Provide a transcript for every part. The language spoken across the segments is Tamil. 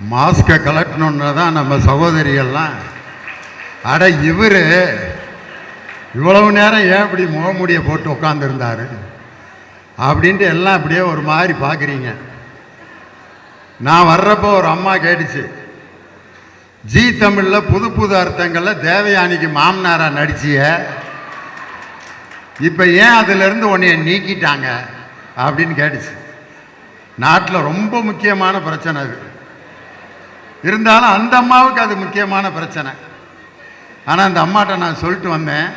மாஸ்கை கலட்டணுன்னு தான் நம்ம சகோதரியெல்லாம். அட இவர் இவ்வளவு நேரம் ஏன் இப்படி முகமூடியை போட்டு உட்காந்துருந்தாரு அப்படின்ட்டு எல்லாம் அப்படியே ஒரு மாதிரி பார்க்குறீங்க. நான் வர்றப்போ ஒரு அம்மா கேட்டுச்சு ஜி தமிழில் புது புது அர்த்தங்களில் தேவயானிக்கு மாமனாராக நடிச்சிய? இப்போ ஏன் அதிலிருந்து உன்னைய நீக்கிட்டாங்க? அப்படின்னு கேட்டுச்சு. நாட்டில் ரொம்ப முக்கியமான பிரச்சனை அது. இருந்தாலும் அந்த அம்மாவுக்கு அது முக்கியமான பிரச்சனை. ஆனால் அந்த அம்மாட்ட நான் சொல்லிட்டு வந்தேன்.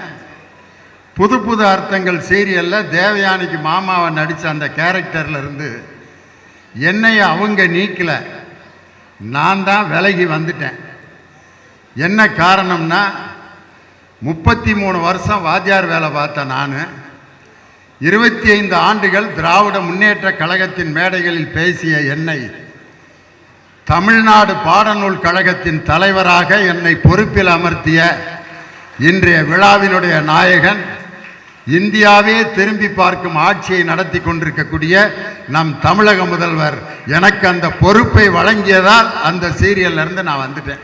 புது புது அர்த்தங்கள் சீரியலில் தேவயானிக்கு மாமாவை நடித்த அந்த கேரக்டரில் இருந்து என்னைய அவங்க நீக்கலை. நான் தான் விலகி வந்துட்டேன். என்ன காரணம்னா முப்பத்தி மூணு வருஷம் வாத்தியார் வேலை பார்த்தேன் நான் இருபத்தி ஐந்து ஆண்டுகள் திராவிட முன்னேற்ற கழகத்தின் மேடைகளில் பேசிய என்னை தமிழ்நாடு பாடநூல் கழகத்தின் தலைவராக என்னை பொறுப்பில் அமர்த்திய இன்றைய விழாவினுடைய நாயகன் இந்தியாவே திரும்பி பார்க்கும் ஆட்சியை நடத்தி கொண்டிருக்கக்கூடிய நம் தமிழக முதல்வர். எனக்கு அந்த பொறுப்பை வழங்கியதால் அந்த சீரியல்லிருந்து நான் வந்துட்டேன்.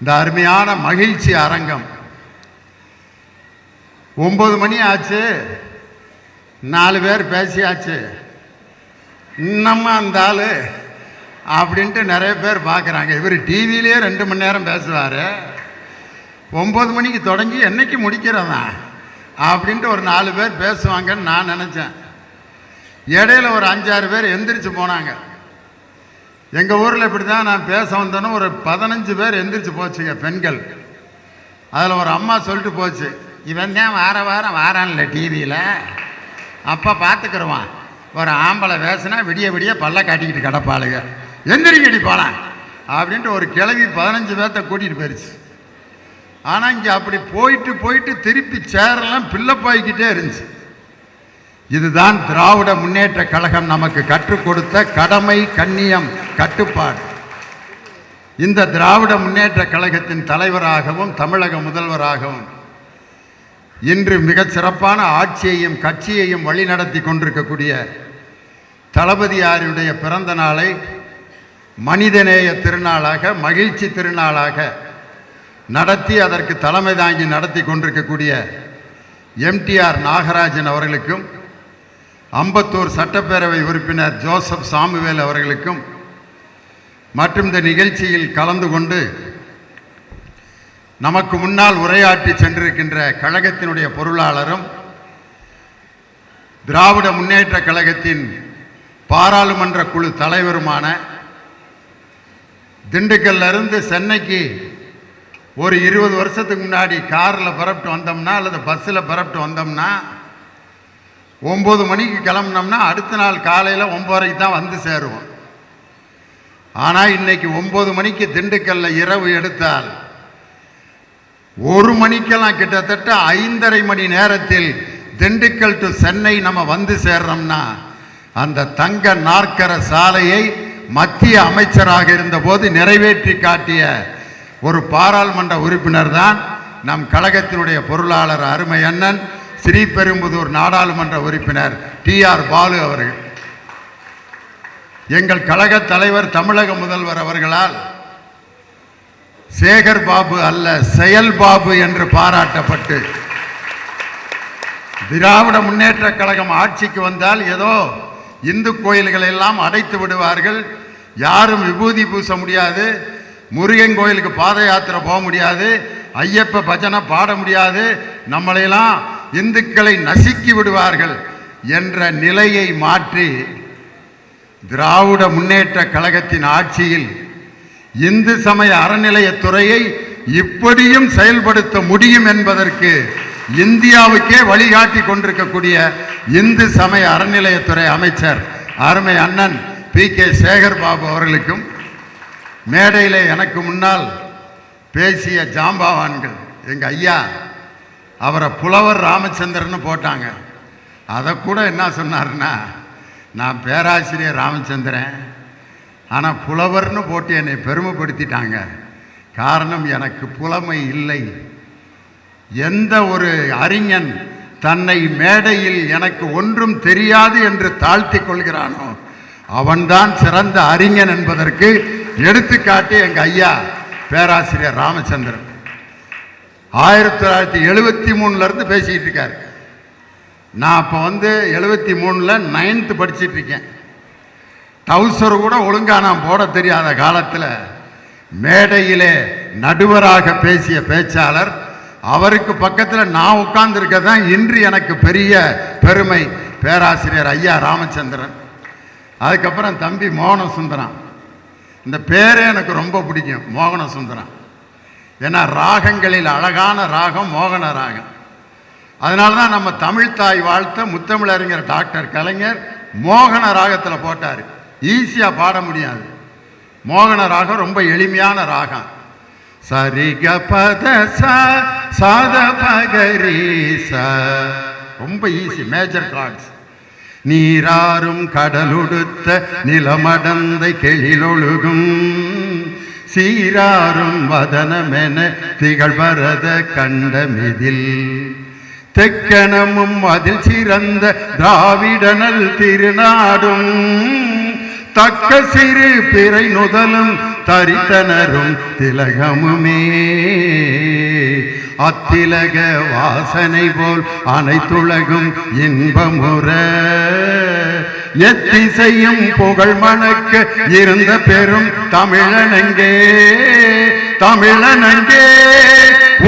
இந்த அருமையான மகிழ்ச்சி அரங்கம். ஒம்பது மணி ஆச்சு. நாலு பேர் பேசியாச்சு. இன்னமும் அந்த ஆள். அப்படின்ட்டு நிறைய பேர் பார்க்குறாங்க. இவர் டிவிலே ரெண்டு மணி நேரம் பேசுவார். ஒம்பது மணிக்கு தொடங்கி என்றைக்கு முடிக்கிறதா அப்படின்ட்டு ஒரு நாலு பேர் பேசுவாங்கன்னு நான் நினச்சேன். இடையில ஒரு அஞ்சாறு பேர் எந்திரிச்சு போனாங்க. எங்கள் ஊரில் இப்படி தான் நான் பேச வந்தேன்னு ஒரு பதினஞ்சு பேர் எந்திரிச்சு போச்சுங்க பெண்கள். அதில் ஒரு அம்மா சொல்லிட்டு போச்சு இவன் தான் வார வாரம் வாரான்ல டிவியில் அப்போ பார்த்துக்குருவான் ஒரு ஆம்பளை பேசுனா விடிய விடிய பல்ல காட்டிக்கிட்டு கிடப்பாளுங்க. எந்திரிக்கடி போலாம் அப்படின்ட்டு ஒரு கிழவி பதினஞ்சு பேர்த்த கூட்டிகிட்டு போயிருச்சு. ஆனால் இங்கே அப்படி போயிட்டு போயிட்டு திருப்பி சேரெல்லாம் பிள்ளைப்பாய்கிட்டே இருந்துச்சு. இதுதான் திராவிட முன்னேற்ற கழகம் நமக்கு கற்றுக் கொடுத்த கடமை கண்ணியம் கட்டுப்பாடு. இந்த திராவிட முன்னேற்ற கழகத்தின் தலைவராகவும் தமிழக முதல்வராகவும் இன்று மிகச் சிறப்பான ஆட்சியையும் கட்சியையும் வழிநடத்தி கொண்டிருக்கக்கூடிய தளபதியாருடைய பிறந்த நாளை மனிதநேய திருநாளாக மகிழ்ச்சி திருநாளாக நடத்தி அதற்கு தலைமை தாங்கி நடத்தி கொண்டிருக்கக்கூடிய எம்டிஆர் நாகராஜன் அவர்களுக்கும் அம்பத்தூர் சட்டப்பேரவை உறுப்பினர் ஜோசப் சாமுவேல் அவர்களுக்கும் மற்றும் இந்த நிகழ்ச்சியில் கலந்து கொண்டு நமக்கு முன்னால் உரையாற்றி சென்றிருக்கின்ற கழகத்தினுடைய பொருளாளரும் திராவிட முன்னேற்ற கழகத்தின் பாராளுமன்ற குழு தலைவருமான திண்டுக்கல்லேருந்து சென்னைக்கு ஒரு இருபது வருஷத்துக்கு முன்னாடி காரில் பரப்பிட்டு வந்தோம்னா அல்லது பஸ்ஸில் பரப்பிட்டு வந்தோம்னா ஒம்பது மணிக்கு கிளம்புனோம்னா அடுத்த நாள் காலையில் ஒம்பதரைக்கு தான் வந்து சேருவோம். ஆனால் இன்றைக்கி ஒம்பது மணிக்கு திண்டுக்கல்ல இரவு எடுத்தால் ஒரு மணிக்கெல்லாம் கிட்டத்தட்ட ஐந்தரை மணி நேரத்தில் திண்டுக்கல் டு சென்னை நம்ம வந்து சேர்றோம்னா அந்த தங்க நாற்கர சாலையை மத்திய அமைச்சராக இருந்தபோது நிறைவேற்றி காட்டிய ஒரு பாராளுமன்ற உறுப்பினர் தான் நம் கழகத்தினுடைய பொருளாளர் அருமை அண்ணன் ஸ்ரீபெரும்புதூர் நாடாளுமன்ற உறுப்பினர் டி ஆர் பாலு அவர்கள். எங்கள் கழக தலைவர் தமிழக முதல்வர் அவர்களால் சேகர் பாபு அல்ல செயல் பாபு என்று பாராட்டப்பட்டு திராவிட முன்னேற்ற கழகம் ஆட்சிக்கு வந்தால் ஏதோ இந்து கோயில்களை எல்லாம் அடைத்து விடுவார்கள் யாரும் விபூதி பூச முடியாது. முருகன் கோயிலுக்கு பாத யாத்திரை போக முடியாது. ஐயப்ப பஜனை பாட முடியாது. நம்மளையெல்லாம் இந்துக்களை நசுக்கி விடுவார்கள் என்ற நிலையை மாற்றி திராவிட முன்னேற்ற கழகத்தின் ஆட்சியில் இந்து சமய அறநிலையத்துறையை இப்படியும் செயல்படுத்த முடியும் என்பதற்கு இந்தியாவுக்கே வழிகாட்டி கொண்டிருக்கக்கூடிய இந்து சமய அறநிலையத்துறை அமைச்சர் அருமை அண்ணன் பி. கே. சேகர் பாபு அவர்களுக்கும் மேடையில் எனக்கு முன்னால் பேசிய ஜாம்பவான்கள் எங்கள் ஐயா அவரை புலவர் ராமச்சந்திரன் போட்டாங்க. அதை கூட என்ன சொன்னாருன்னா நான் பேராசிரியர் ராமச்சந்திரன் ஆனால் புலவர்னு போட்டு என்னை பெருமைப்படுத்திட்டாங்க. காரணம் எனக்கு புலமை இல்லை. எந்த ஒரு அறிஞன் தன்னை மேடையில் எனக்கு ஒன்றும் தெரியாது என்று தாழ்த்தி கொள்கிறானோ அவன்தான் சிறந்த அறிஞன் என்பதற்கு எடுத்துக்காட்டு எங்க ஐயா பேராசிரியர் ராமச்சந்திரன். ஆயிரத்தி தொள்ளாயிரத்தி எழுபத்தி மூணுல இருந்து பேசிக்கிட்டு இருக்காரு. நான் அப்போ வந்து எழுபத்தி மூணில் நைன்த்து படிச்சுட்டு இருக்கேன். டவுசர் கூட ஒழுங்கா நான் போட தெரியாத காலத்தில் மேடையிலே நடுவராக பேசிய பேச்சாளர் அவருக்கு பக்கத்தில் நான் உட்கார்ந்துருக்க தான் இன்று எனக்கு பெரிய பெருமை. பேராசிரியர் ஐயா ராமச்சந்திரன். அதுக்கப்புறம் தம்பி மோகன சுந்தரம் இந்த பேரே எனக்கு ரொம்ப பிடிக்கும் மோகன சுந்தரம் ஏன்னா ராகங்களில் அழகான ராகம் மோகன ராகம் அதனால தான் நம்ம தமிழ் தாய் வாழ்த்த முத்தமிழறிஞர் டாக்டர் கலைஞர் மோகன ராகத்தில் போட்டார் ஈஸியாக பாட முடியாது மோகன ராகம் ரொம்ப எளிமையான ராகம் சரிக பத ச சாத பகரி ச ரொம்ப ஈஸி மேஜர் கார்ட்ஸ் நீராறும் கடலுடுத்த நிலமடந்தை கெழிலொழுகும். சீராறும் வதனமென திகழ்வரத கண்டமிதில். தெக்கணமும் அதில் சிறந்த திராவிடனல் திருநாடும். தக்க சிறு பிறை நுதலும் தரித்தனரும் திலகமுமே. அத்திலக வாசனை போல் அனைத்துலகும் இன்பமுற எத்திசையும் புகழ் மணக்கு இருந்த பெரும் தமிழனங்கே தமிழனங்கே.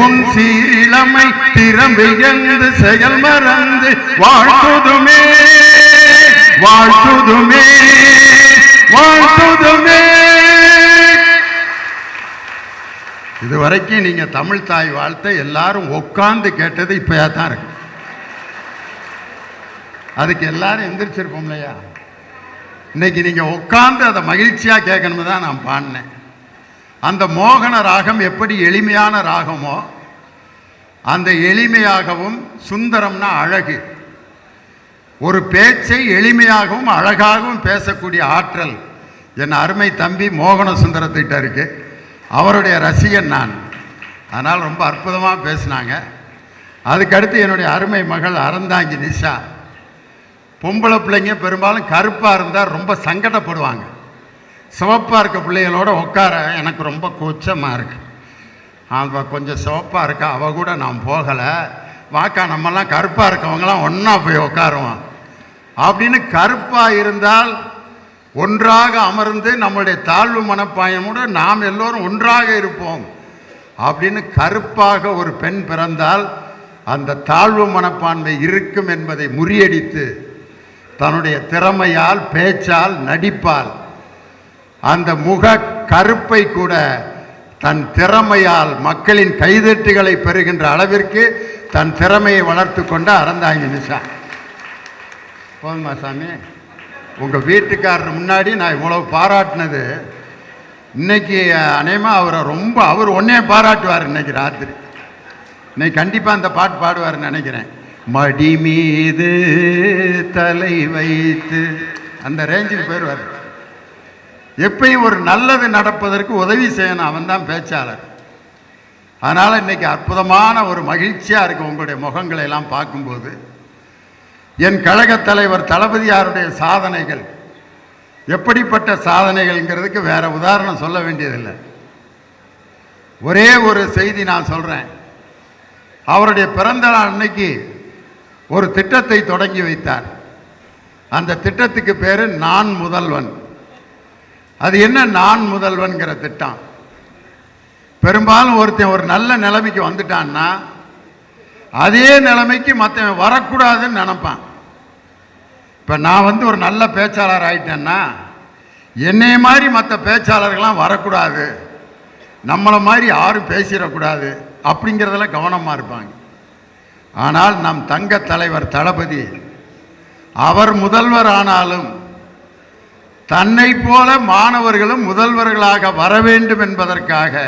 உன் சீரிழமை திறம்பியந்து செயல் மறந்து வாழ்த்துதுமே வாழ்த்துதுமே வாழ்த்துதுமே. இதுவரைக்கும் நீங்கள் தமிழ் தாய் வாழ்த்த எல்லாரும் உட்காந்து கேட்டது இப்பயா தான் இருக்கு. அதுக்கு எல்லாரும் எந்திரிச்சிருப்போம் இல்லையா? இன்னைக்கு நீங்கள் உட்காந்து அதை மகிழ்ச்சியாக கேட்கணும்னு தான் நான் பாடினேன். அந்த மோகன ராகம் எப்படி எளிமையான ராகமோ அந்த எளிமையாகவும் சுந்தரம்னா அழகு. ஒரு பேச்சை எளிமையாகவும் அழகாகவும் பேசக்கூடிய ஆற்றல். என் அருமை தம்பி மோகன சுந்தரத்திட்ட இருக்குது அவருடைய ரசிகன் நான். அதனால் ரொம்ப அற்புதமாக பேசினாங்க. அதுக்கடுத்து என்னுடைய அருமை மகள் அறந்தாங்கி நிஷா. பொம்பளை பிள்ளைங்க பெரும்பாலும் கருப்பாக இருந்தால் ரொம்ப சங்கடப்படுவாங்க. சிவப்பாக இருக்க பிள்ளைகளோட உட்கார எனக்கு ரொம்ப கூச்சமாக இருக்குது அவள் கொஞ்சம் சிவப்பாக இருக்கா அவள் கூட நான் போகலை. வாக்கா நம்மலாம் கருப்பாக இருக்கவங்களாம் ஒன்றா போய் உட்காருவோம். அப்படின்னு கருப்பாக இருந்தால் ஒன்றாக அமர்ந்து நம்மளுடைய தாழ்வு மனப்பாயமோடு நாம் எல்லோரும் ஒன்றாக இருப்போம் அப்படின்னு கருப்பாக ஒரு பெண் பிறந்தால் அந்த தாழ்வு மனப்பான்மை இருக்கும் என்பதை முறியடித்து தன்னுடைய திறமையால் பேச்சால் நடிப்பால் அந்த முக கருப்பை கூட தன் திறமையால் மக்களின் கைதட்டுகளை பெறுகின்ற அளவிற்கு தன் திறமையை வளர்த்து கொண்ட அறந்தாங்கி நிஷா. போதுமா சாமி? உங்கள் வீட்டுக்காரர் முன்னாடி நான் இவ்வளவு பாராட்டினது. இன்னைக்கு அநேகமாக அவரை ரொம்ப அவர் ஒன்னே பாராட்டுவார் இன்னைக்கு ராத்திரி. இன்னைக்கு கண்டிப்பாக அந்த பாட்டு பாடுவார்னு நினைக்கிறேன். மடி மீது தலை வைத்து. அந்த ரேஞ்சுக்கு போயிடுவார். எப்பயும் ஒரு நல்லது நடப்பதற்கு உதவி செய்யணும். அவன் தான் பேச்சாளர். அதனால் இன்னைக்கு அற்புதமான ஒரு மகிழ்ச்சியாக இருக்கும் உங்களுடைய முகங்களை எல்லாம் பார்க்கும்போது. என் கழகத் தலைவர் தளபதியாருடைய சாதனைகள். எப்படிப்பட்ட சாதனைகள்ங்கிறதுக்கு வேற உதாரணம் சொல்ல வேண்டியதில்லை. ஒரே ஒரு செய்தி நான் சொல்கிறேன் அவருடைய பிறந்த நாள் அன்னைக்கு ஒரு திட்டத்தை தொடங்கி வைத்தார். அந்த திட்டத்துக்கு பேர் நான் முதல்வன். அது என்ன நான் முதல்வன்கிற திட்டம்? பெரும்பாலும் ஒருத்தன் ஒரு நல்ல நிலைமைக்கு வந்துட்டான்னா அதே நிலைமைக்கு மற்றவன் வரக்கூடாதுன்னு நினப்பான். இப்போ நான் வந்து ஒரு நல்ல பேச்சாளர் ஆகிட்டேன்னா என்னை மாதிரி மற்ற பேச்சாளர்கள்லாம் வரக்கூடாது. நம்மளை மாதிரி யாரும் பேசிடக்கூடாது அப்படிங்கிறதுல கவனமாக இருப்பாங்க. ஆனால் நம் தங்க தலைவர் தளபதி அவர் முதல்வர் ஆனாலும் தன்னை போல மாணவர்களும் முதல்வர்களாக வர வேண்டும் என்பதற்காக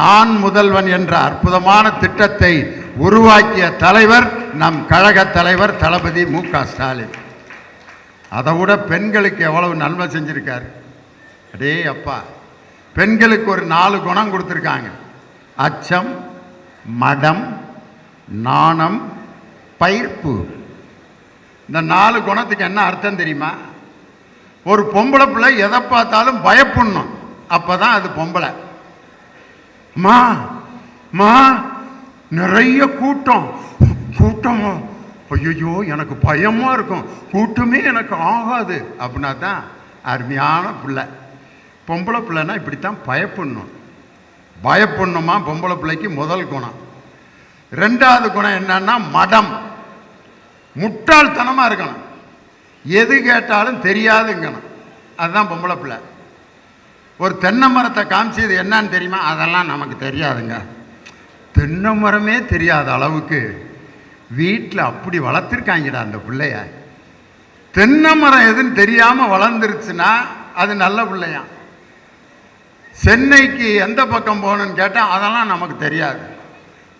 நான் முதல்வன் என்ற அற்புதமான திட்டத்தை உருவாக்கிய தலைவர் நம் கழக தலைவர் தளபதி மு க ஸ்டாலின். அதை விட பெண்களுக்கு எவ்வளவு நன்மை செஞ்சுருக்காரு? அடே அப்பா பெண்களுக்கு ஒரு நாலு குணம் கொடுத்துருக்காங்க. அச்சம் மடம் நாணம் பயிர்ப்பு. இந்த நாலு குணத்துக்கு என்ன அர்த்தம் தெரியுமா? ஒரு பொம்பளை பிள்ளை எதை பார்த்தாலும் பயப்படணும். அப்பதான் அது பொம்பளை. மா மா நிறைய கூட்டம். கூட்டம் ஐயோ எனக்கு பயமாக இருக்கும். கூட்டமே எனக்கு ஆகாது. அப்படின்னா தான் அருமையான பிள்ளை. பொம்பளை பிள்ளைன்னா இப்படித்தான் பயப்படணும். பயப்படணுமா? பொம்பளை பிள்ளைக்கு முதல் குணம். ரெண்டாவது குணம் என்னன்னா மடம். முட்டாள்தனமாக இருக்கணும். எது கேட்டாலும் தெரியாதுங்கணும். அதுதான் பொம்பளை பிள்ளை. ஒரு தென்னை மரத்தை காமிச்சு இது என்னன்னு தெரியுமா? அதெல்லாம் நமக்கு தெரியாதுங்க. தென்னை மரமே தெரியாத அளவுக்கு வீட்டில் அப்படி வளர்த்துருக்காங்கடா அந்த பிள்ளைய. தென்னை மரம் எதுன்னு தெரியாமல் வளர்ந்துருச்சுன்னா அது நல்ல பிள்ளையா சென்னைக்கு எந்த பக்கம் போகணும்னு கேட்டால் அதெல்லாம் நமக்கு தெரியாது.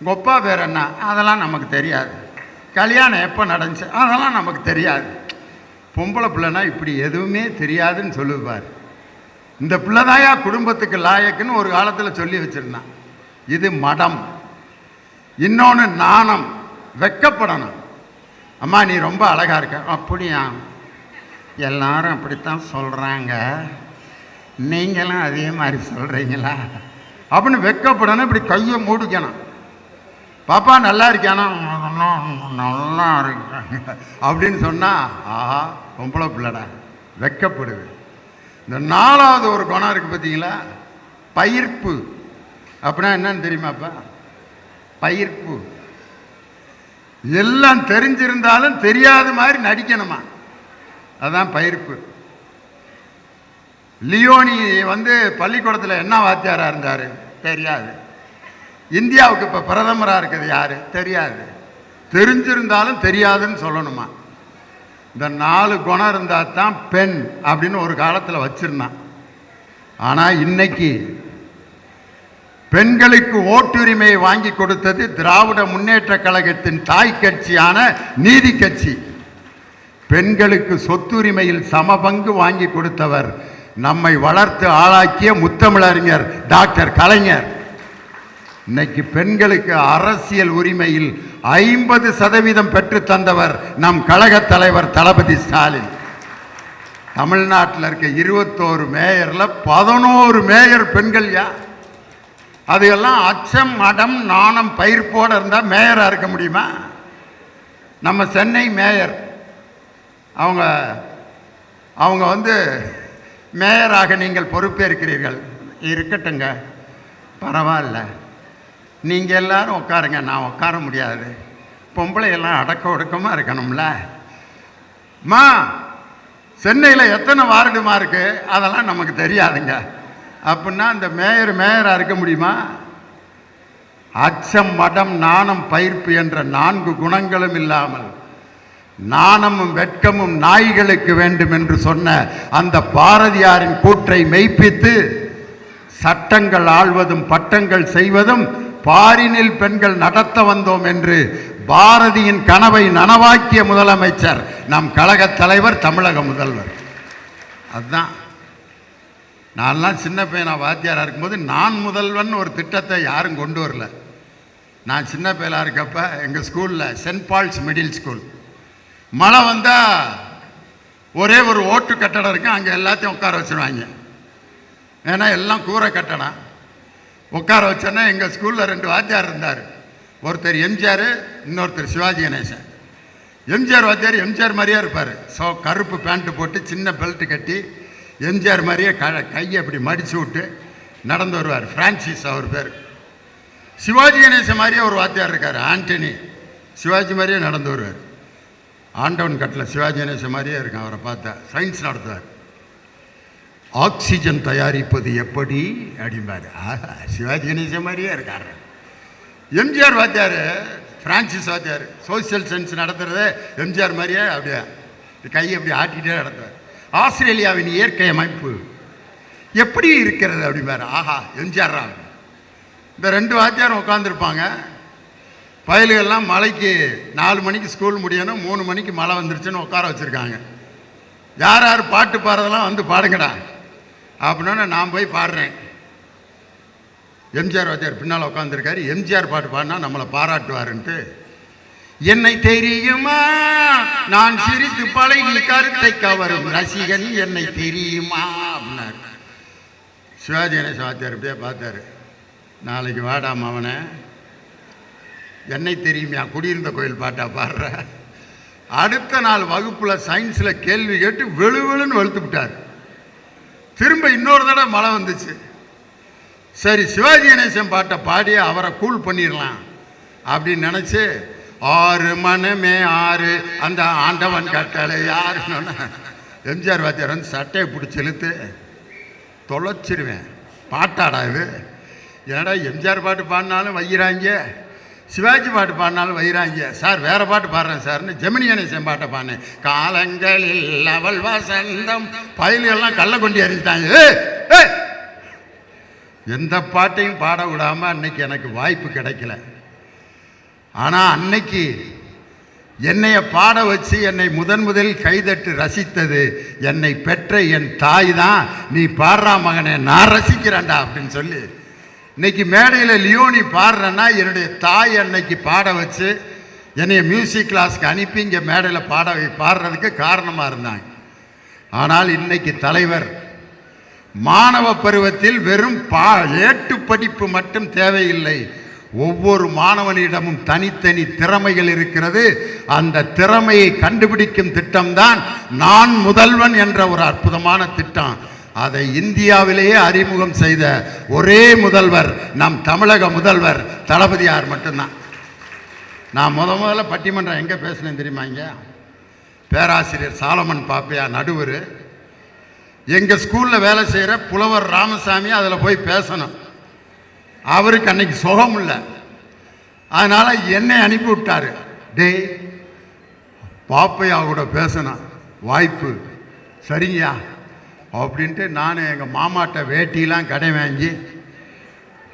கொப்பா பேர் என்ன? அதெல்லாம் நமக்கு தெரியாது. கல்யாணம் எப்போ நடந்துச்சு? அதெல்லாம் நமக்கு தெரியாது. பொம்பளை பிள்ளைனா இப்படி எதுவுமே தெரியாதுன்னு சொல்லுவார். இந்த பிள்ளைதாயா குடும்பத்துக்கு லாயக்குன்னு ஒரு காலத்தில் சொல்லி வச்சிருந்தான். இது மடம். இன்னொன்று நாணம். வெக்கப்படணும். அம்மா நீ ரொம்ப அழகாக இருக்க. அப்படியா? எல்லாரும் அப்படித்தான் சொல்கிறாங்க நீங்களும் அதே மாதிரி சொல்கிறீங்களா அப்படின்னு வெக்கப்படணும் இப்படி கையை மூடிக்கணும். பாப்பா நல்லா இருக்கானா நல்லா இருக்காங்க. அப்படின்னு சொன்னால் ஆஹா பொம்பளை பிள்ளடா வெக்கப்படுது. இந்த நாலாவது ஒரு குணம் இருக்குது பார்த்தீங்களா பயிர்ப்பு. அப்படின்னா என்னன்னு தெரியுமாப்பா? பயிர்ப்பு. எல்லாம் தெரிஞ்சிருந்தாலும் தெரியாத மாதிரி நடிக்கணுமா? அதுதான் பயிர்ப்பு. லியோனி வந்து பள்ளிக்கூடத்தில் என்ன வாத்தியாராக இருந்தார்? தெரியாது. இந்தியாவுக்கு இப்போ பிரதமராக இருக்குது யார்? தெரியாது. தெரிஞ்சிருந்தாலும் தெரியாதுன்னு சொல்லணுமா? இந்த நாலு குணம் இருந்தால் தான் பெண் அப்படின்னு ஒரு காலத்தில் வச்சுருந்தான். ஆனால் இன்னைக்கு பெண்களுக்கு ஓட்டுரிமையை வாங்கி கொடுத்தது திராவிட முன்னேற்ற கழகத்தின் தாய் கட்சியான நீதி கட்சி. பெண்களுக்கு சொத்துரிமையில் சமபங்கு வாங்கி கொடுத்தவர் நம்மை வளர்த்து ஆளாக்கிய முத்தமிழறிஞர் டாக்டர் கலைஞர். இன்னைக்கு பெண்களுக்கு அரசியல் உரிமையில் ஐம்பது சதவீதம் பெற்று தந்தவர் நம் கழக தலைவர் தளபதி ஸ்டாலின். தமிழ்நாட்டில் இருக்க இருபத்தோரு மேயரில் பதினோரு மேயர் பெண்கள் யா? அதையெல்லாம் அச்சம் மடம் நாணம் பயிர்ப்போடு இருந்தால் மேயராக இருக்க முடியுமா? நம்ம சென்னை மேயர். அவங்க அவங்க வந்து மேயராக நீங்கள் பொறுப்பேற்கிறீர்கள். இருக்கட்டுங்க. பரவாயில்ல. நீங்கள் எல்லோரும் உட்காருங்க. நான் உட்கார முடியாது. பொம்பளை எல்லாம் அடக்க ஒடுக்கமாக இருக்கணும்ல. மா சென்னையில் எத்தனை வார்டுமா இருக்குது அதெல்லாம் நமக்கு தெரியாதுங்க. அப்படின்னா அந்த மேயர் மேயராக இருக்க முடியுமா? அச்சம் மடம் நாணம் பயிர்ப்பு என்ற நான்கு குணங்களும் இல்லாமல் நாணமும் வெட்கமும் நாய்களுக்கு வேண்டும் என்று சொன்ன அந்த பாரதியாரின் கூற்றை மெய்ப்பித்து சட்டங்கள் ஆள்வதும் பட்டங்கள் செய்வதும் பாரினில் பெண்கள் நடத்த வந்தோம் என்று பாரதியின் கனவை நனவாக்கிய முதலமைச்சர் நம் கழகத் தலைவர் தமிழக முதல்வர். அதுதான். நான்லாம் சின்ன பையனாக வாத்தியாராக இருக்கும்போது நான் முதல்வன் ஒரு திட்டத்தை யாரும் கொண்டு வரல. நான் சின்ன பையனாக இருக்கப்ப எங்கள் ஸ்கூலில் சென்ட் பால்ஸ் மிடில் ஸ்கூல். மழை வந்தால் ஒரே ஒரு ஓட்டு கட்டடம் இருக்கு அங்கே எல்லாத்தையும் உட்கார வச்சுருவாங்க. ஏன்னா எல்லாம் கூரை கட்டடம். உட்கார வச்சோன்னா எங்கள் ஸ்கூலில் ரெண்டு வாத்தியார் இருந்தார். ஒருத்தர் எம்ஜிஆர் இன்னொருத்தர் சிவாஜி கணேசன். எம்ஜிஆர் வாத்தியார் எம்ஜிஆர் மாதிரியே இருப்பார். ஸோ கருப்பு பேண்ட்டு போட்டு சின்ன பெல்ட்டு கட்டி எம்ஜிஆர் மாதிரியே க கையை அப்படி மடித்து விட்டு நடந்து வருவார். ஃப்ரான்சிஸ் அவர் பேர். சிவாஜி கணேசன் மாதிரியே ஒரு வாத்தியார் இருக்கார் ஆண்டனி. சிவாஜி மாதிரியே நடந்து வருவார். ஆண்டவன் கட்டில் சிவாஜி கணேசன் மாதிரியே இருக்கும் அவரை பார்த்தா. சயின்ஸ் நடத்துவார். ஆக்சிஜன் தயாரிப்பது எப்படி? அப்படிம்பாரு. ஆஹா சிவாஜி கணேசன் மாதிரியே இருக்கார். எம்ஜிஆர் வாத்தியார் பிரான்சிஸ் வாத்தியார். சோசியல் சயின்ஸ் நடத்துகிறது எம்ஜிஆர் மாதிரியே அப்படியே கை அப்படி ஆட்டிகிட்டே நடத்துவார். ஆஸ்திரேலியாவின் இயற்கை அமைப்பு எப்படி இருக்கிறது அப்படிம்பாரு. ஆஹா எம்ஜிஆர் இந்த ரெண்டு வாத்தியாரம் உட்காந்துருப்பாங்க பயலுகள்லாம் மலைக்கு நாலு மணிக்கு ஸ்கூல் முடியணும் மூணு மணிக்கு மழை வந்துருச்சுன்னு உட்கார வச்சுருக்காங்க. யார் யார் பாட்டு பாடுறதெல்லாம் வந்து பாடுங்கடா. அப்படின்னா நான் போய் பாடுறேன். எம்ஜிஆர் வாத்தியார் பின்னால் உட்காந்துருக்காரு எம்ஜிஆர் பாட்டு பாடினா நம்மளை பாராட்டுவாருன்ட்டு என்னை தெரியுமா? நான் சிரித்து பழகி கருத்தை கவரும் ரசிகன் என்னை தெரியுமா? அப்படின்னார். சிவாஜி கணேசன் வாத்தியார் அப்படியே பார்த்தாரு. நாளைக்கு வாடாம அவனை என்னை தெரியுமா குடியிருந்த கோயில் பாட்டா பாடுற. அடுத்த நாள் வகுப்பில் சயின்ஸில் கேள்வி கேட்டு வெளு வெளுன்னு விட்டார். திரும்ப இன்னொரு தடவை மழை வந்துச்சு. சரி சிவாஜி கணேசன் பாட்டை பாடி அவரை கூல் பண்ணிடலாம் அப்படின்னு நினச்சி ஆறு மனமே ஆறு. அந்த ஆண்டவன் கட்டளை யாருன்னு எம்ஜிஆர் வாத்தியார் வந்து சட்டையை பிடிச்சி இழுத்து தொலைச்சிருவேன். பாட்டாடா இது. என்னடா எம்ஜிஆர் பாட்டு பாடினாலும் வைகிறாங்க சிவாஜி பாட்டு பாடினாலும் வைகிறாங்க சார் வேறு பாட்டு பாடுறேன் சார்னு ஜெமினி கணேசன் பாட்டை பாடினேன். காலங்களில் அவள் வசந்தம். பயல்கள்லாம் கள்ள கொண்டு அறிஞ்சிட்டாங்க எந்த பாட்டையும் பாட விடாமல் அன்னைக்கு எனக்கு வாய்ப்பு கிடைக்கல. ஆனால் அன்னைக்கு என்னைய பாட வச்சு என்னை முதன் முதலில் கைதட்டு ரசித்தது என்னை பெற்ற என் தாய் தான். நீ பாடுறா மகனே நான் ரசிக்கிறேன்டா அப்படின்னு சொல்லி. இன்னைக்கு மேடையில் லியோனி பாடுறேன்னா என்னுடைய தாய் அன்னைக்கு பாட வச்சு என்னை மியூசிக் கிளாஸ்க்கு அனுப்பி இங்கே மேடையில் பாட பாடுறதுக்கு காரணமாக இருந்தாங்க. ஆனால் இன்னைக்கு தலைவர் மாணவ பருவத்தில் வெறும் பா ஏட்டு படிப்பு மட்டும் தேவையில்லை. ஒவ்வொரு மாணவனிடமும் தனித்தனி திறமைகள் இருக்கிறது. அந்த திறமையை கண்டுபிடிக்கும் திட்டம்தான் நான் முதல்வன் என்ற ஒரு அற்புதமான திட்டம். அதை இந்தியாவிலேயே அறிமுகம் செய்த ஒரே முதல்வர் நம் தமிழக முதல்வர் தளபதியார் மட்டும்தான். நான் முத முதல்ல பட்டிமன்றம் எங்கே பேசினேன் தெரியுமா இங்கே? பேராசிரியர் சாலமன் பாப்பையா நடுவர். எங்கள் ஸ்கூலில் வேலை செய்கிற புலவர் ராமசாமி அதில் போய் பேசணும். அவருக்கு அன்னைக்கு சுகம் இல்லை. அதனால் என்னை அனுப்பி விட்டாரு டேய் பாப்பையா கூட பேசணும் வாய்ப்பு சரிங்கய்யா. அப்படின்ட்டு நான் எங்கள் மாமாட்ட வேட்டிலாம் கடை வாங்கி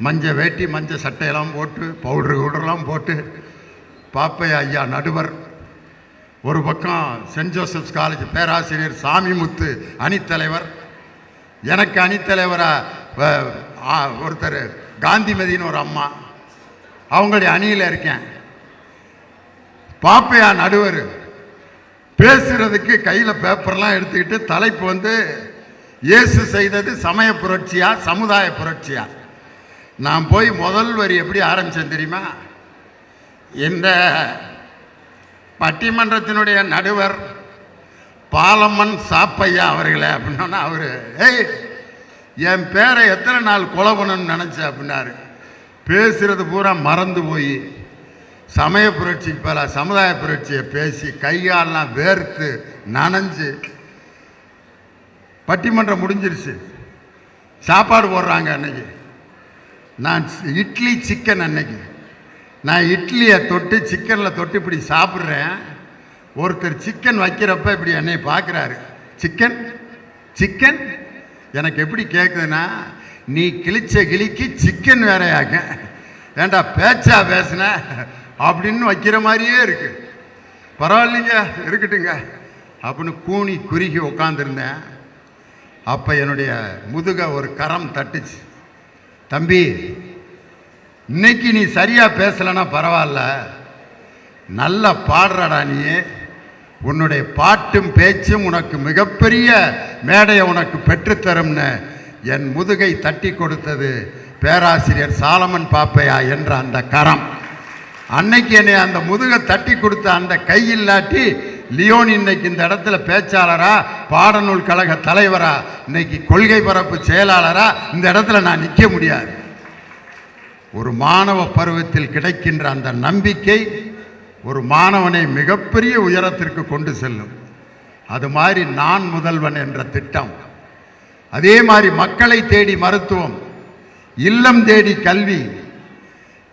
மஞ்சள் வேட்டி மஞ்சள் சட்டையெல்லாம் போட்டு பவுட்ரு கவுடர்லாம் போட்டு பாப்பையா ஐயா நடுவர் ஒரு பக்கம் சென்ட் ஜோசப்ஸ் காலேஜ் பேராசிரியர் சாமிமுத்து அணித்தலைவர் எனக்கு அணித்தலைவராக ஒருத்தர் காந்திமதினு ஒரு அம்மா. அவங்களுடைய அணியில் இருக்கேன். பாப்பையா நடுவர். பேசுறதுக்கு கையில் பேப்பர்லாம் எடுத்துக்கிட்டு தலைப்பு வந்து இயேசு செய்தது சமய புரட்சியா சமுதாய புரட்சியா? நான் போய் முதல் வரி எப்படி ஆரம்பித்தேன் தெரியுமா? இந்த பட்டிமன்றத்தினுடைய நடுவர் பாலம்மன் சாப்பையா அவர்களே அப்படின்னா அவர் ஏய் என் பேரை எத்தனை நாள் கொலை பண்ணணும்னு நினச்சேன் அப்படின்னாரு. பேசுகிறது பூரா மறந்து போய். சமய புரட்சிக்கு பல சமுதாய புரட்சியை பேசி கைகாலெலாம் வேர்த்து நனைஞ்சு பட்டிமன்றம் முடிஞ்சிருச்சு. சாப்பாடு போடுறாங்க அன்னைக்கு. நான் இட்லி சிக்கன் அன்னைக்கு. நான் இட்லியை தொட்டு சிக்கனில் தொட்டு இப்படி சாப்பிட்றேன். ஒருத்தர் சிக்கன் வைக்கிறப்ப இப்படி என்னை பார்க்குறாரு. சிக்கன்? சிக்கன்? எனக்கு எப்படி கேட்குதுன்னா நீ கிழிச்ச கிளிக்கு சிக்கன் வேறையாக்க. ஏண்டா பேச்சா பேசுன? அப்படின்னு வைக்கிற மாதிரியே இருக்கு. பரவாயில்லைங்க இருக்கட்டுங்க. அப்படின்னு கூனி குறுகி உட்காந்துருந்தேன் அப்போ என்னுடைய முதுக ஒரு கரம் தட்டுச்சு. தம்பி இன்னைக்கு நீ சரியாக பேசலைன்னா பரவாயில்ல. நல்லா பாடுறடா நீ உன்னுடைய பாட்டும் பேச்சும் உனக்கு மிகப்பெரிய மேடையை உனக்கு பெற்றுத்தரும்னு என் முதுகை தட்டி கொடுத்தது பேராசிரியர் சாலமன் பாப்பையா என்ற அந்த கரம். அன்னைக்கு என்னை அந்த முதுகை தட்டி கொடுத்த அந்த கை இல்லாட்டி லியோன் இன்னைக்கு இந்த இடத்துல பேச்சாளரா பாடநூல் கழக தலைவரா இன்னைக்கு கொள்கை பரப்பு செயலாளரா இந்த இடத்துல நான் நிற்க முடியாது. ஒரு மாணவ பருவத்தில் கிடைக்கின்ற அந்த நம்பிக்கை ஒரு மாணவனை மிகப்பெரிய உயரத்திற்கு கொண்டு செல்லும். அது மாதிரி நான் முதல்வன் என்ற திட்டம். அதே மாதிரி மக்களை தேடி மருத்துவம். இல்லம் தேடி கல்வி.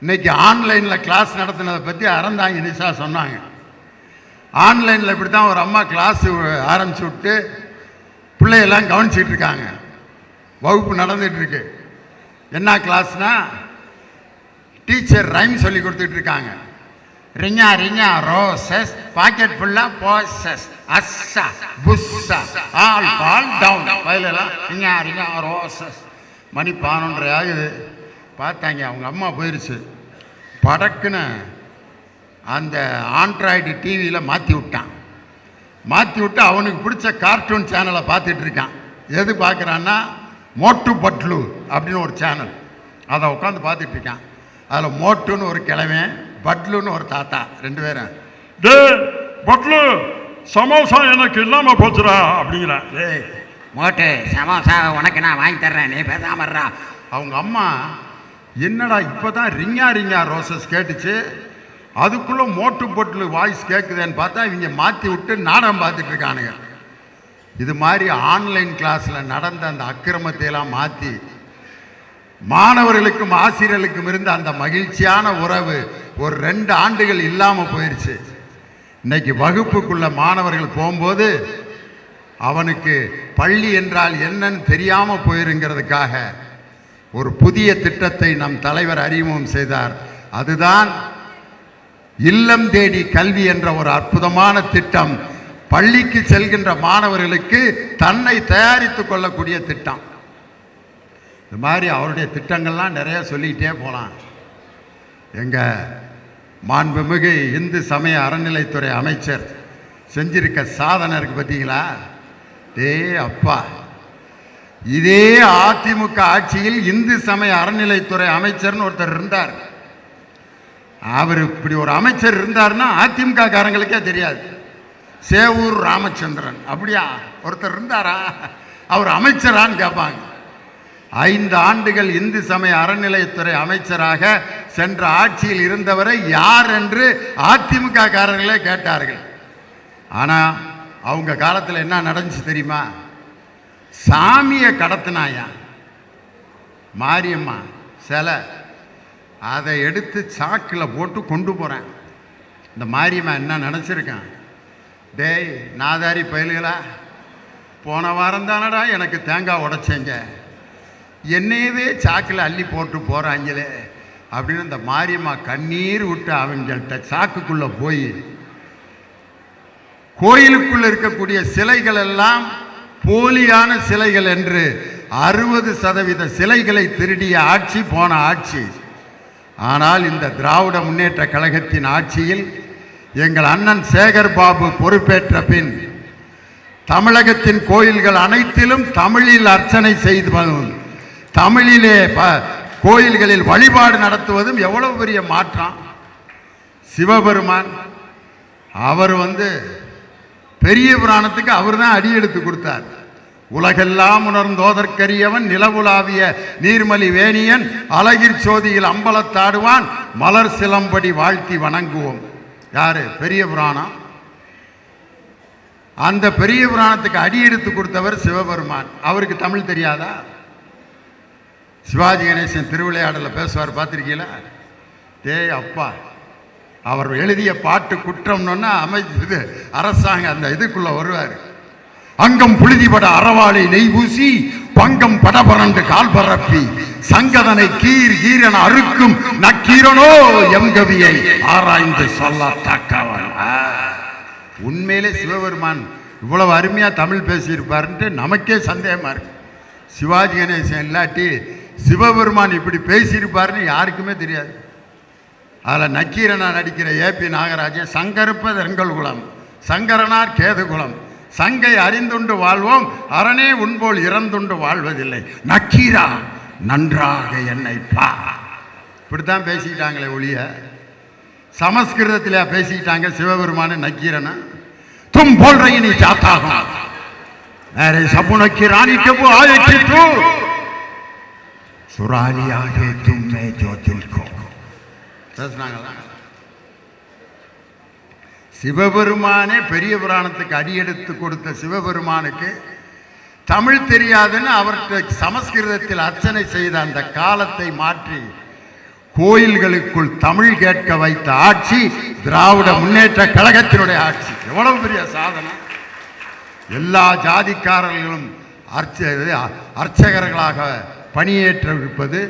இன்னைக்கு ஆன்லைனில் கிளாஸ் நடத்தினதை பற்றி அறந்தாங்க நிஷா சொன்னாங்க. ஆன்லைனில் இப்படி தான் ஒரு அம்மா கிளாஸ் ஆரம்பிச்சு விட்டு பிள்ளையெல்லாம் கவனிச்சிட்டு இருக்காங்க. வகுப்பு நடந்துகிட்ருக்கு என்ன கிளாஸ்னால் டீச்சர் ரைம் சொல்லி கொடுத்துட்ருக்காங்க ring a ring a roses pocket full of posies அஸ்ஸா புஸ்ஸா all fall down வயலெல்லாம் ring a ring a roses. மணி பதினொன்றரை ஆகுது. பார்த்தாங்க அவங்க அம்மா போயிருச்சு. படக்குன்னு அந்த ஆண்ட்ராய்டு டிவியில் மாற்றி விட்டான். மாற்றி விட்டு அவனுக்கு பிடிச்ச கார்ட்டூன் சேனலை பார்த்துட்டு இருக்கான். எது பார்க்குறான்னா மோட்டு பட்லு அப்படின்னு ஒரு சேனல் அதை உட்காந்து பார்த்துட்டு இருக்கான். அதில் மோட்டுன்னு ஒரு கிழமை பட்லுன்னு ஒரு தாத்தா ரெண்டு பேரும். டே பட்லு சமோசா எனக்கு இல்லாம போச்சுடா அப்படிங்கிறான் ஏய் மோட்டு சமோசா உனக்கு நான் வாங்கி தர்றேன் நீ பேசாம இருடா. அவங்க அம்மா என்னடா இப்போ தான் ரிங்கா ரிங்கா ரோசஸ் கேட்டுச்சு? அதுக்குள்ளே மோட்டு பொட்டில் வாய்ஸ் கேட்குதேன்னு பார்த்தா இவங்க மாற்றி விட்டு நாடகம் பார்த்துட்டு இருக்கானுங்க. இது மாதிரி ஆன்லைன் கிளாஸில் நடந்த அந்த அக்கிரமத்தை எல்லாம் மாற்றி மாணவர்களுக்கும் ஆசிரியர்களுக்கும் இருந்த அந்த மகிழ்ச்சியான உறவு ஒரு ரெண்டு ஆண்டுகள் இல்லாமல் போயிடுச்சு இன்னைக்கு வகுப்புக்குள்ள மாணவர்கள் போகும்போது அவனுக்கு பள்ளி என்றால் என்னன்னு தெரியாமல் போயிருங்கிறதுக்காக ஒரு புதிய திட்டத்தை நம் தலைவர் அறிமுகம் செய்தார். அதுதான் இல்லம் தேடி கல்வி என்ற ஒரு அற்புதமான திட்டம். பள்ளிக்கு செல்கின்ற மாணவர்களுக்கு தன்னை தயாரித்து கொள்ளக்கூடிய திட்டம். இது மாதிரி அவருடைய திட்டங்கள்லாம் நிறைய சொல்லிக்கிட்டே போகலாம். எங்கள் மாண்புமிகு இந்து சமய அறநிலைத்துறை அமைச்சர் செஞ்சிருக்க சாதனை இருக்கு பார்த்தீங்களா? டே அப்பா. இதே அதிமுக ஆட்சியில் இந்து சமய அறநிலைத்துறை அமைச்சர்னு ஒருத்தர் இருந்தார். அவர் இப்படி ஒரு அமைச்சர் இருந்தார்னா அதிமுக காரங்களுக்கே தெரியாது. சேவூர் ராமச்சந்திரன். அப்படியா? ஒருத்தர் இருந்தாரா? அவர் அமைச்சரான்னு கேட்பாங்க. ஐந்து ஆண்டுகள் இந்து சமய அறநிலையத்துறை அமைச்சராக சென்ற ஆட்சியில் இருந்தவரை யார் என்று அதிமுக காரர்களே கேட்டார்கள். ஆனால் அவங்க காலத்தில் என்ன நடந்துச்சு தெரியுமா? சாமியை கடத்தினாயா? மாரியம்மா சிலை. அதை எடுத்து சாக்கில் போட்டு கொண்டு போகிறேன் இந்த மாரியம்மா என்ன நினச்சிருக்கான்? டேய் நாதாரி பயலுகளா? போன வாரம் தானடா எனக்கு தேங்காய் உடைச்சேங்க. என்னையவே சாக்கில் அள்ளி போட்டு போகிறாங்களே அப்படின்னு இந்த மாரியம்மா கண்ணீர் விட்டு அவங்கள்ட்ட சாக்குக்குள்ளே போய் கோயிலுக்குள்ள இருக்கக்கூடிய சிலைகள் எல்லாம் போலியான சிலைகள் என்று அறுபது சதவீத சிலைகளை திருடிய ஆட்சி போன ஆட்சி ஆனால் இந்த திராவிட முன்னேற்ற கழகத்தின் ஆட்சியில் எங்கள் அண்ணன் சேகர் பாபு பொறுப்பேற்ற பின் தமிழகத்தின் கோயில்கள் அனைத்திலும் தமிழில் அர்ச்சனை செய்து வரும். தமிழிலே ப- கோயில்களில் வழிபாடு நடத்துவதும் எவ்வளவு பெரிய மாற்றம். சிவபெருமான் அவர் வந்து பெரிய புராணத்துக்கு அவர் தான் அடி எடுத்து கொடுத்தார். உலகெல்லாம் உணர்ந்தோதற்கரியவன் நிலவுலாவிய நீர்மலி வேணியன் அழகிர் சோதியில் அம்பலத்தாடுவான் மலர் சிலம்படி வாழ்த்தி வணங்குவோம். யாரு? பெரிய புராணம். அந்த பெரிய புராணத்துக்கு அடி எடுத்து கொடுத்தவர் சிவபெருமான். அவருக்கு தமிழ் தெரியாதா? சிவாஜி கணேசன் திருவிளையாடலில் பேசுவார் பார்த்துருக்கீங்களா? டேய் அப்பா அவர் எழுதிய பாட்டு குற்றம்னு அமைச்சது அரசாங்கம் அந்த இதுக்குள்ளே வருவார். அங்கம் புழுதிபட அறவாளை நெய் பூசி பங்கம் படபரண்டு கால் பரப்பி சங்கதனை கீர் கீரன அறுக்கும் நக்கீரனோ எங்கவியை ஆராய்ந்து சொல்ல தக்கவன். ஆ. உண்மையிலே சிவபெருமான் இவ்வளவு அருமையா தமிழ் பேசியிருப்பாருன்ட்டு நமக்கே சந்தேகமா இருக்கு. சிவாஜி கணேசன் இல்லாட்டி சிவபெருமான் இப்படி பேசியிருப்பார்னு யாருக்குமே தெரியாது. அதில் நக்கீரனா நடிக்கிற ஏபி நாகராஜன் சங்கருப்ப தெங்கல் குலம் சங்கரனார் கேதுகுலம் சங்கை அறிந்துண்டு வாழ்வோம் அரணே உன்போல் இறந்துண்டு வாழ்வதில்லை. நக்கீரா நன்றாக என்னை பா. இப்படித்தான் பேசிக்கிட்டாங்களே ஒழிய சமஸ்கிருதத்தில் பேசிக்கிட்டாங்க சிவபெருமான நக்கீரனா? தும் போல் ரயினி சாத்தாகும் சபுனக்கி ராணி கபு ஆயிட்டு சுராலியாக தும்மே ஜோதில்கோ. பேசுனாங்களா சிவபெருமானே பெரிய புராணத்துக்கு அடியெடுத்து கொடுத்த சிவபெருமானுக்கு தமிழ் தெரியாதுன்னு அவர்கிட்ட சமஸ்கிருதத்தில் அர்ச்சனை செய்த அந்த காலத்தை மாற்றி கோயில்களுக்குள் தமிழ் கேட்க வைத்த ஆட்சி திராவிட முன்னேற்ற கழகத்தினுடைய ஆட்சி. எவ்வளவு பெரிய சாதனை. எல்லா ஜாதிக்காரர்களும் அர்ச்ச அர்ச்சகர்களாக பணியேற்றிருப்பது.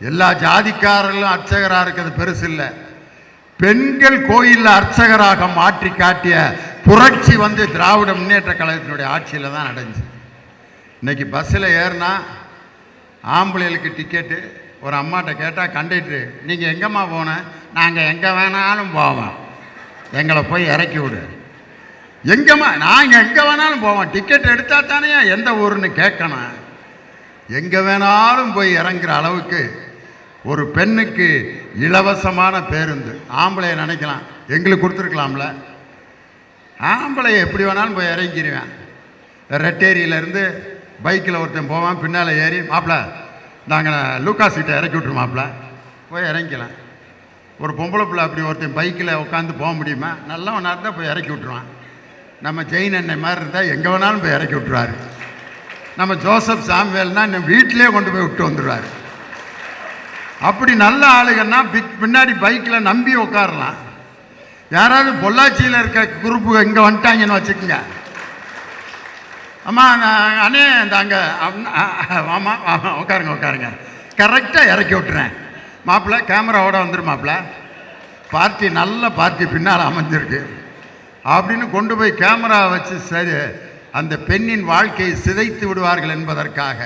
எல்லா ஜாதிக்காரர்களும் அர்ச்சகராக இருக்கிறது பெருசு இல்லை. பெண்கள் கோயிலில் அர்ச்சகராக மாற்றி காட்டிய புரட்சி வந்து திராவிட முன்னேற்ற கழகத்தினுடைய ஆட்சியில் தான் நடந்துச்சு இன்னைக்கு பஸ்ஸில் ஏறினா ஆம்பளைகளுக்கு டிக்கெட்டு ஒரு அம்மாட்ட கேட்டால் கண்டக்டரு நீங்கள் எங்கேம்மா போனேன் நாங்கள் எங்கே வேணாலும் போவோம். எங்களை போய் இறக்கி விடு. எங்கேம்மா நாங்கள் எங்கே வேணாலும் போவோம். டிக்கெட் எடுத்தால் தானே எந்த ஊருன்னு கேட்கணும். எங்கே வேணாலும் போய் இறங்குற அளவுக்கு ஒரு பெண்ணுக்கு இலவசமான பேருந்து. ஆம்பளையை நினைக்கலாம். எங்களுக்கு கொடுத்துருக்கலாம்ல. ஆம்பளை எப்படி வேணாலும் போய் இறங்கிடுவேன் ரெட்டேரியிலேருந்து பைக்கில் ஒருத்தன் போவான் பின்னால் ஏறி மாப்பிள்ள நாங்கள் லூக்கா சீட்டை இறக்கி விட்ரு மாப்பிள்ள போய் இறங்கிக்கலாம். ஒரு பொம்பளை பிள்ளை அப்படி ஒருத்தன் பைக்கில் உட்காந்து போக முடியுமா? நல்லவனாக இருந்தால் போய் இறக்கி விட்ருவான் நம்ம ஜெயின் அண்ணன் மாதிரி இருந்தால் எங்கே வேணாலும் போய் இறக்கி விட்ருவாரு நம்ம ஜோசப் சாம்வேல்னா இன்னும் வீட்டிலே கொண்டு போய் விட்டு வந்துடுவார். அப்படி நல்ல ஆளுங்கன்னா பிக் பின்னாடி பைக்கில் நம்பி உட்காரலாம் யாராவது பொள்ளாச்சியில் இருக்க குரூப்பு இங்கே வந்துட்டாங்கன்னு வச்சுக்கோங்க. அம்மா நான் அண்ணே இந்த அங்கே ஆமாம் ஆமாம் உட்காருங்க உட்காருங்க கரெக்டாக இறக்கி விட்டுறேன். மாப்பிள்ளை கேமராவோட வந்துடும் மாப்பிள்ளை. பார்ட்டி நல்ல பார்ட்டி பின்னால் அமைஞ்சிருக்கு. அப்படின்னு கொண்டு போய் கேமரா வச்சு சரி அந்த பெண்ணின் வாழ்க்கையை சிதைத்து விடுவார்கள் என்பதற்காக.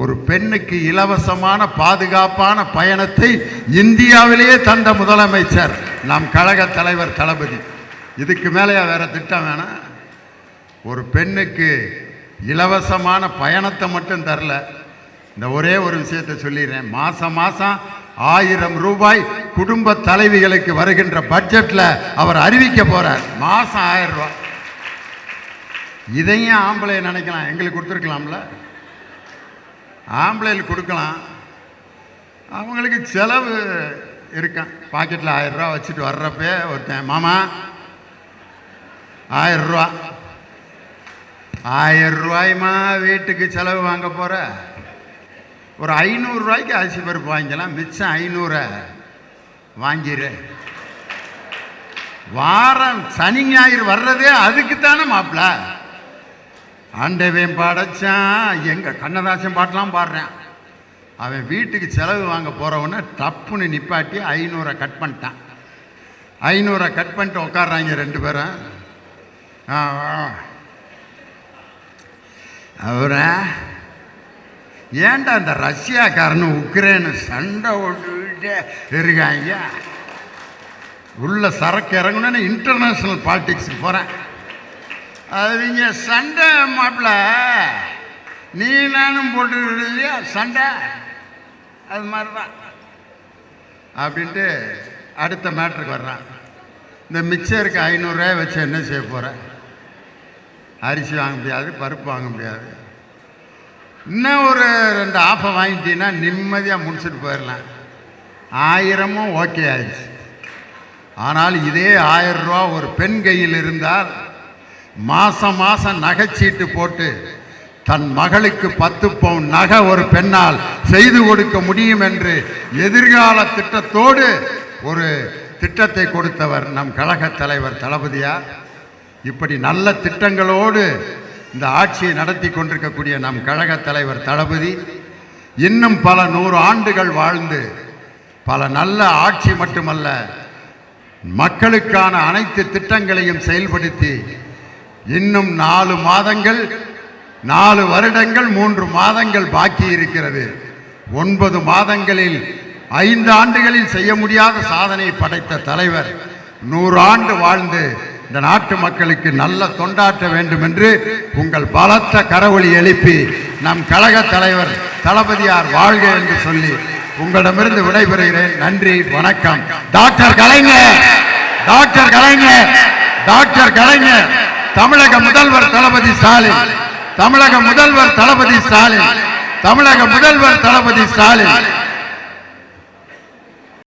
ஒரு பெண்ணுக்கு இலவசமான பாதுகாப்பான பயணத்தை இந்தியாவிலேயே தந்த முதலமைச்சர் நம் கழக தலைவர் தளபதி. இதுக்கு மேலேயா வேறு திட்டம் வேணாம் ஒரு பெண்ணுக்கு இலவசமான பயணத்தை மட்டும் தரல. இந்த ஒரே ஒரு விஷயத்தை சொல்லிடுறேன். மாதம் மாதம் ஆயிரம் ரூபாய் குடும்ப தலைவிகளுக்கு வருகின்ற பட்ஜெட்டில் அவர் அறிவிக்க போகிறார் மாதம் ஆயிரம் ரூபாய். இதையும் ஆம்பளை நினைக்கலாம். எங்களுக்கு கொடுத்துருக்கலாம்ல. ஆம்பளையில் கொடுக்கலாம். அவங்களுக்கு செலவு இருக்கான். பாக்கெட்டில் ஆயிரரூவா வச்சுட்டு வர்றப்பே ஒருத்தன் மாமா ஆயிரரூவா. ரூபா ஆயிரம் ரூபாய்மா வீட்டுக்கு செலவு வாங்க போகிற ஒரு ஐநூறுரூவாய்க்கு அரிசி பருப்பு வாங்கிக்கலாம். மிச்சம் ஐநூறை வாங்கிடு வாரம் சனி ஞாயிறு வர்றதே அதுக்கு தானே மாப்பிள்ள ஆண்டவன் படைச்சான் எங்கள் கண்ணதாசன் பாட்டெலாம் பாடுறேன். அவன் வீட்டுக்கு செலவு வாங்க போகிறவன டப்புன்னு நிப்பாட்டி ஐநூறை கட் பண்ணிட்டான். ஐநூறை கட் பண்ணிட்டு உட்காடுறாங்க ரெண்டு பேரும். ஆ ஆ. அவரா? ஏன்டா இந்த ரஷ்யாக்காரனு உக்ரைனு சண்டை ஓட்டுக்கிட்டே இருக்காங்க உள்ள சரக்கு இறங்கணும்னு இன்டர்நேஷ்னல் பாலிட்டிக்ஸுக்கு போகிறேன் அவங்க சண்டை மாப்பிள்ள நீ நானும் போட்டு இல்லையா சண்டை. அது மாதிரி தான் அப்படின்ட்டு அடுத்த மேட்ருக்கு வர்றான். இந்த மிச்சருக்கு ஐநூறுரூவாய் வச்சு என்ன செய்ய போகிற அரிசி வாங்க முடியாது பருப்பு வாங்க முடியாது. இன்னும் ஒரு ரெண்டு ஆஃபை வாங்கிட்டீங்கன்னா நிம்மதியாக முடிச்சுட்டு போயிடலாம். ஆயிரமும் ஓகே ஆயிடுச்சு. ஆனால் இதே ஆயிரம் ரூபா ஒரு பெண் கையில் இருந்தால் மாசம் மாசம் நகைச்சீட்டு போட்டு தன் மகளுக்கு பத்து பவுன் நகை ஒரு பெண்ணால் செய்து கொடுக்க முடியும் என்று எதிர்கால திட்டத்தோடு ஒரு திட்டத்தை கொடுத்தவர் நம் கழக தலைவர் தளபதியார் இப்படி நல்ல திட்டங்களோடு இந்த ஆட்சியை நடத்தி கொண்டிருக்கக்கூடிய நம் கழக தலைவர் தளபதி இன்னும் பல நூறு ஆண்டுகள் வாழ்ந்து பல நல்ல ஆட்சி மட்டுமல்ல மக்களுக்கான அனைத்து திட்டங்களையும் செயல்படுத்தி இன்னும் நாலு மாதங்கள் நாலு வருடங்கள் மூன்று மாதங்கள் பாக்கி இருக்கிறது. ஒன்பது மாதங்களில் ஐந்து ஆண்டுகளில் செய்ய முடியாத சாதனை படைத்த தலைவர் நூறு ஆண்டு வாழ்ந்து இந்த நாட்டு மக்களுக்கு நல்ல தொண்டாற்ற வேண்டும் என்று உங்கள் பலத்த கரவொலி எழுப்பி நம் கழக தலைவர் தளபதியார் வாழ்க என்று சொல்லி உங்களிடமிருந்து விடைபெறுகிறேன். நன்றி வணக்கம். Doctor Kalaignar doctor Kalaignar doctor Kalaignar. தமிழக முதல்வர் தளபதி ஸ்டாலின். தமிழக முதல்வர் தளபதி ஸ்டாலின். தமிழக முதல்வர் தளபதி ஸ்டாலின்.